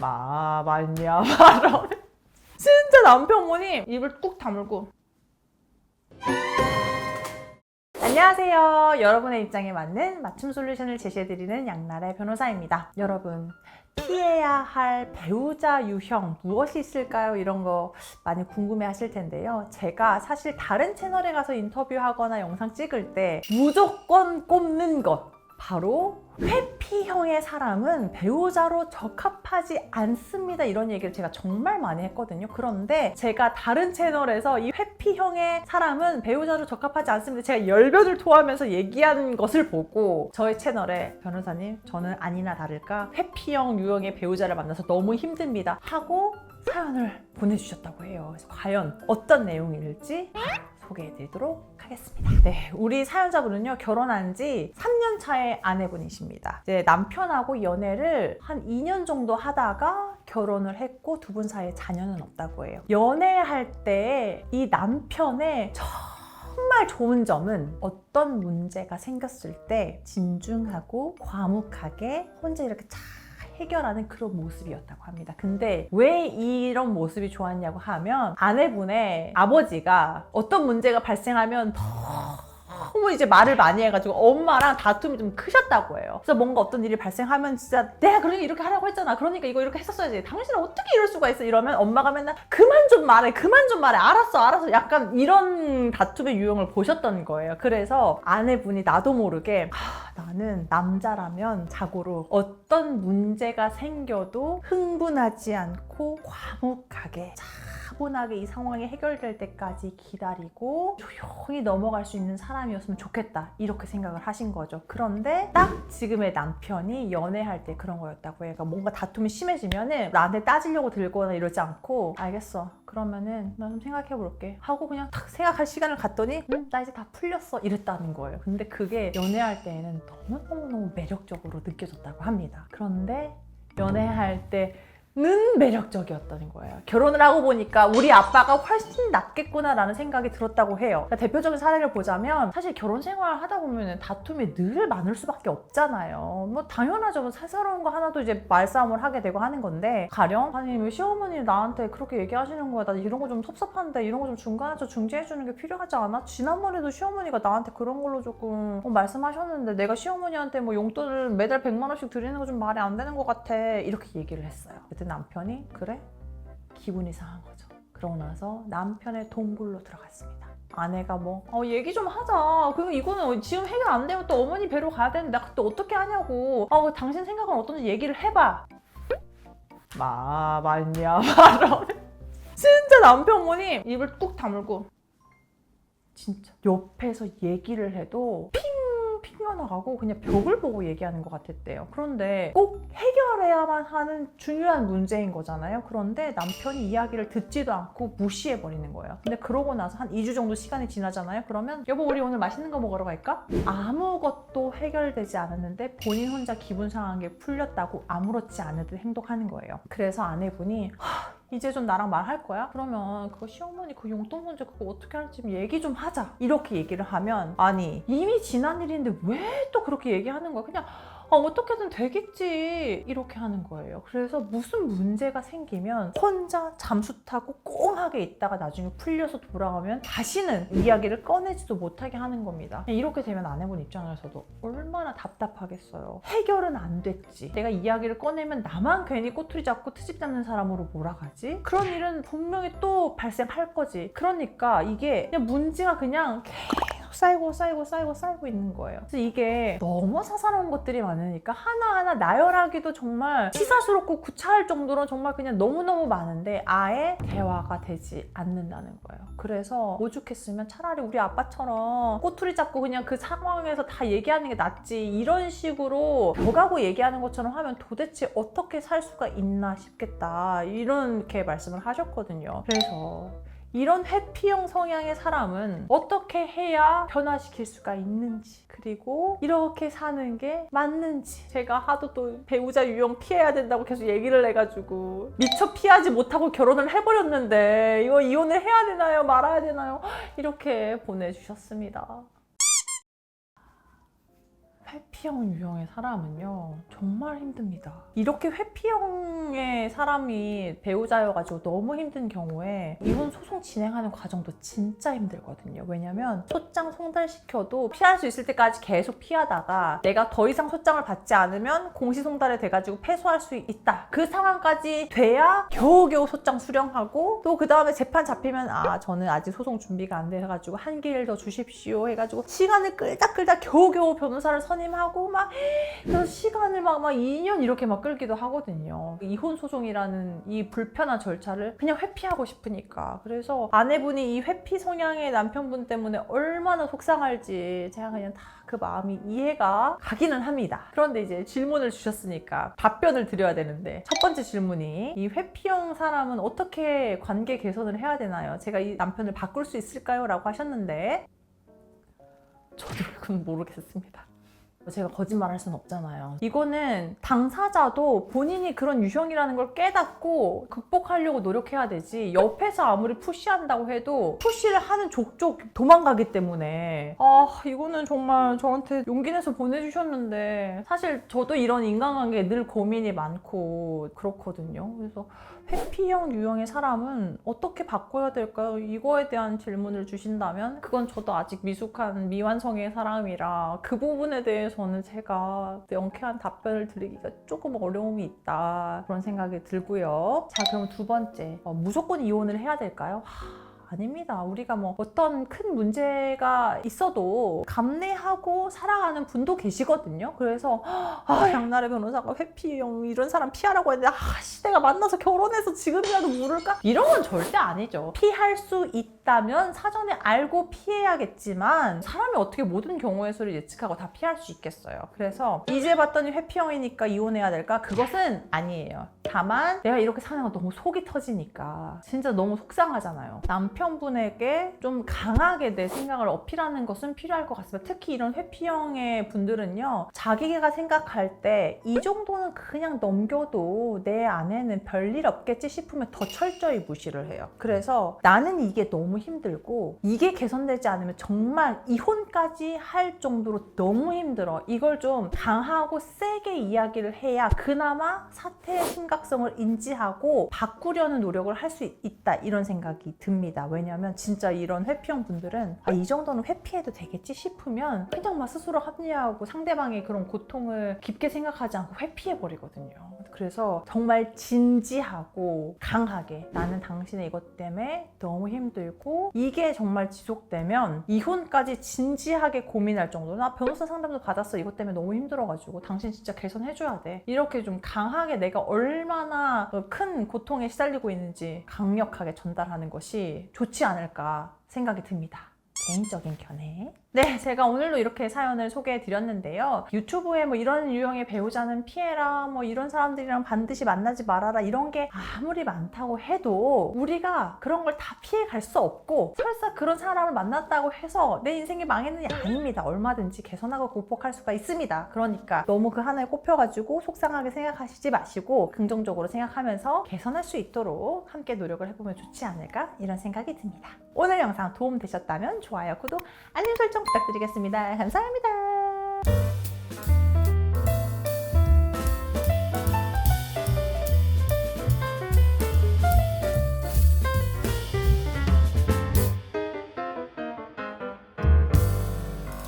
마 맞냐 말어 진짜 남편분이 입을 뚝 다물고 안녕하세요. 여러분의 입장에 맞는 맞춤 솔루션을 제시해드리는 양날의 변호사입니다. 여러분, 피해야 할 배우자 유형 무엇이 있을까요? 이런 거 많이 궁금해 하실 텐데요. 제가 사실 다른 채널에 가서 인터뷰하거나 영상 찍을 때 무조건 꼽는 것. 바로 회피형의 사람은 배우자로 적합하지 않습니다. 이런 얘기를 제가 정말 많이 했거든요. 그런데 제가 다른 채널에서 이 회피형의 사람은 배우자로 적합하지 않습니다. 제가 열변을 토하면서 얘기한 것을 보고 저희 채널에 변호사님 저는 아니나 다를까 회피형 유형의 배우자를 만나서 너무 힘듭니다. 하고 사연을 보내주셨다고 해요. 과연 어떤 내용일지 소개해드리도록 하겠습니다. 네, 우리 사연자분은요 결혼한 지 3년 차의 아내분이십니다. 이제 남편하고 연애를 한 2년 정도 하다가 결혼을 했고 두 분 사이에 자녀는 없다고 해요. 연애할 때 이 남편의 정말 좋은 점은 어떤 문제가 생겼을 때 진중하고 과묵하게 혼자 이렇게 잘 해결하는 그런 모습이었다고 합니다. 근데 왜 이런 모습이 좋았냐고 하면 아내분의 아버지가 어떤 문제가 발생하면 너무 이제 말을 많이 해가지고 엄마랑 다툼이 좀 크셨다고 해요. 그래서 뭔가 어떤 일이 발생하면 진짜 내가 그러니 이렇게 하라고 했잖아. 그러니까 이거 이렇게 했었어야지. 당신은 어떻게 이럴 수가 있어? 이러면 엄마가 맨날 그만 좀 말해. 그만 좀 말해. 알았어, 알았어. 약간 이런 다툼의 유형을 보셨던 거예요. 그래서 아내분이 나도 모르게 하, 나는 남자라면 자고로 어떤 문제가 생겨도 흥분하지 않고 과묵하게 차분하게 이 상황이 해결될 때까지 기다리고 조용히 넘어갈 수 있는 사람이었으면 좋겠다. 이렇게 생각을 하신 거죠. 그런데 딱 지금의 남편이 연애할 때 그런 거였다고 해요. 그러니까 뭔가 다툼이 심해지면은 나한테 따지려고 들거나 이러지 않고 알겠어. 그러면은 나 좀 생각해 볼게. 하고 그냥 탁 생각할 시간을 갖더니 음, 나 이제 다 풀렸어. 이랬다는 거예요. 근데 그게 연애할 때에는 너무너무너무 매력적으로 느껴졌다고 합니다. 그런데 연애할 때 는 매력적이었다는 거예요. 결혼을 하고 보니까 우리 아빠가 훨씬 낫겠구나라는 생각이 들었다고 해요. 그러니까 대표적인 사례를 보자면 사실 결혼 생활 하다 보면 다툼이 늘 많을 수밖에 없잖아요. 뭐 당연하죠. 뭐 사사로운 거 하나도 이제 말싸움을 하게 되고 하는 건데 가령 아니 왜 시어머니 나한테 그렇게 얘기하시는 거야? 나 이런 거 좀 섭섭한데 이런 거 좀 중간에서 중재해 주는 게 필요하지 않아? 지난번에도 시어머니가 나한테 그런 걸로 조금 어, 말씀하셨는데 내가 시어머니한테 뭐 용돈을 매달 100만 원씩 드리는 거 좀 말이 안 되는 것 같아. 이렇게 얘기를 했어요. 남편이 그래? 기분이 상한 거죠. 그러고 나서 남편의 동굴로 들어갔습니다. 아내가 뭐, 어, 얘기 좀 하자. 그리고 이거는 지금 해결 안 되면 또 어머니 뵈러 가야 되는데, 나 그때 어떻게 하냐고. 어, 당신 생각은 어떤지 얘기를 해봐. 마, 맞냐, 말어. 진짜 남편분이 입을 뚝 다물고, 진짜 옆에서 얘기를 해도 핑 튕겨나가고 그냥 벽을 보고 얘기하는 것 같았대요. 그런데 꼭 해결해야만 하는 중요한 문제인 거잖아요. 그런데 남편이 이야기를 듣지도 않고 무시해버리는 거예요. 근데 그러고 나서 한 2주 정도 시간이 지나잖아요. 그러면 여보 우리 오늘 맛있는 거 먹으러 갈까? 아무것도 해결되지 않았는데 본인 혼자 기분 상한 게 풀렸다고 아무렇지 않은 듯 행동하는 거예요. 그래서 아내분이 하, 이제 좀 나랑 말할 거야? 그러면 그거 시어머니 그 용돈 문제 그거 어떻게 할지 좀 얘기 좀 하자. 이렇게 얘기를 하면 아니 이미 지난 일인데 왜 또 그렇게 얘기하는 거야? 그냥 아, 어떻게든 되겠지 이렇게 하는 거예요. 그래서 무슨 문제가 생기면 혼자 잠수 타고 꽁하게 있다가 나중에 풀려서 돌아오면 다시는 이야기를 꺼내지도 못하게 하는 겁니다. 이렇게 되면 아내분 입장에서도 얼마나 답답하겠어요. 해결은 안 됐지. 내가 이야기를 꺼내면 나만 괜히 꼬투리 잡고 트집 잡는 사람으로 몰아가지. 그런 일은 분명히 또 발생할 거지. 그러니까 이게 그냥 문제가 그냥 계속 쌓이고 쌓이고 쌓이고 쌓이고 있는 거예요. 그래서 이게 너무 사사로운 것들이 많으니까 하나하나 나열하기도 정말 시사스럽고 구차할 정도로 정말 그냥 너무너무 많은데 아예 대화가 되지 않는다는 거예요. 그래서 오죽했으면 차라리 우리 아빠처럼 꼬투리 잡고 그냥 그 상황에서 다 얘기하는 게 낫지 이런 식으로 벽하고 얘기하는 것처럼 하면 도대체 어떻게 살 수가 있나 싶겠다 이렇게 말씀을 하셨거든요. 그래서 이런 회피형 성향의 사람은 어떻게 해야 변화시킬 수가 있는지 그리고 이렇게 사는 게 맞는지. 제가 하도 또 배우자 유형 피해야 된다고 계속 얘기를 해가지고 미처 피하지 못하고 결혼을 해버렸는데 이거 이혼을 해야 되나요? 말아야 되나요? 이렇게 보내주셨습니다 회피형 유형의 사람은요 정말 힘듭니다. 이렇게 회피형의 사람이 배우자여가지고 너무 힘든 경우에 이혼 소송 진행하는 과정도 진짜 힘들거든요. 왜냐면 소장 송달시켜도 피할 수 있을 때까지 계속 피하다가 내가 더 이상 소장을 받지 않으면 공시송달이 돼가지고 패소할 수 있다. 그 상황까지 돼야 겨우겨우 소장 수령하고 또 그 다음에 재판 잡히면 아 저는 아직 소송 준비가 안 돼가지고 한 길 더 주십시오 해가지고 시간을 끌다 끌다 겨우겨우 변호사를 선임하고 막 그래서 시간을 막, 막 2년 이렇게 막 끌기도 하거든요. 이혼 소송이라는 이 불편한 절차를 그냥 회피하고 싶으니까. 그래서 아내분이 이 회피 성향의 남편분 때문에 얼마나 속상할지 제가 그냥 다 그 마음이 이해가 가기는 합니다. 그런데 이제 질문을 주셨으니까 답변을 드려야 되는데 첫 번째 질문이 이 회피형 사람은 어떻게 관계 개선을 해야 되나요? 제가 이 남편을 바꿀 수 있을까요? 라고 하셨는데 저도 그건 모르겠습니다. 제가 거짓말 할 수는 없잖아요. 이거는 당사자도 본인이 그런 유형이라는 걸 깨닫고 극복하려고 노력해야 되지. 옆에서 아무리 푸시한다고 해도 푸시를 하는 족족 도망가기 때문에 아 이거는 정말 저한테 용기 내서 보내주셨는데 사실 저도 이런 인간관계에 늘 고민이 많고 그렇거든요. 그래서 회피형 유형의 사람은 어떻게 바꿔야 될까요? 이거에 대한 질문을 주신다면 그건 저도 아직 미숙한 미완성의 사람이라 그 부분에 대해서는 제가 명쾌한 답변을 드리기가 조금 어려움이 있다 그런 생각이 들고요. 자 그럼 두 번째 어, 무조건 이혼을 해야 될까요? 하, 아닙니다. 우리가 뭐 어떤 큰 문제가 있어도 감내하고 살아가는 분도 계시거든요. 그래서 아, 양나래 변호사가 회피형 이런 사람 피하라고 했는데 아, 씨, 내가 만나서 결혼해서 지금이라도 물을까? 이런 건 절대 아니죠. 피할 수 있다 면 사전에 알고 피해야겠지만 사람이 어떻게 모든 경우의 수를 예측하고 다 피할 수 있겠어요. 그래서 이제 봤더니 회피형이니까 이혼해야 될까? 그것은 아니에요. 다만 내가 이렇게 사는 거 너무 속이 터지니까 진짜 너무 속상하잖아요. 남편분에게 좀 강하게 내 생각을 어필하는 것은 필요할 것 같습니다. 특히 이런 회피형의 분들은요. 자기가 생각할 때 이 정도는 그냥 넘겨도 내 안에는 별일 없겠지 싶으면 더 철저히 무시를 해요. 그래서 나는 이게 너무 힘들고 이게 개선되지 않으면 정말 이혼까지 할 정도로 너무 힘들어. 이걸 좀 강하고 세게 이야기를 해야 그나마 사태의 심각성을 인지하고 바꾸려는 노력을 할 수 있다. 이런 생각이 듭니다. 왜냐하면 진짜 이런 회피형 분들은 아, 이 정도는 회피해도 되겠지 싶으면 그냥 막 스스로 합리화하고 상대방의 그런 고통을 깊게 생각하지 않고 회피해 버리거든요. 그래서 정말 진지하고 강하게 나는 당신의 이것 때문에 너무 힘들고 이게 정말 지속되면 이혼까지 진지하게 고민할 정도로 나 변호사 상담도 받았어 이것 때문에 너무 힘들어가지고 당신 진짜 개선해줘야 돼 이렇게 좀 강하게 내가 얼마나 큰 고통에 시달리고 있는지 강력하게 전달하는 것이 좋지 않을까 생각이 듭니다. 개인적인 견해. 네, 제가 오늘도 이렇게 사연을 소개해 드렸는데요. 유튜브에 뭐 이런 유형의 배우자는 피해라, 뭐 이런 사람들이랑 반드시 만나지 말아라, 이런 게 아무리 많다고 해도 우리가 그런 걸 다 피해 갈 수 없고, 설사 그런 사람을 만났다고 해서 내 인생이 망했느냐? 아닙니다. 얼마든지 개선하고 극복할 수가 있습니다. 그러니까 너무 그 하나에 꼽혀가지고 속상하게 생각하시지 마시고, 긍정적으로 생각하면서 개선할 수 있도록 함께 노력을 해보면 좋지 않을까? 이런 생각이 듭니다. 오늘 영상 도움 되셨다면 좋아요, 구독, 알림 설정 부탁드리겠습니다. 감사합니다.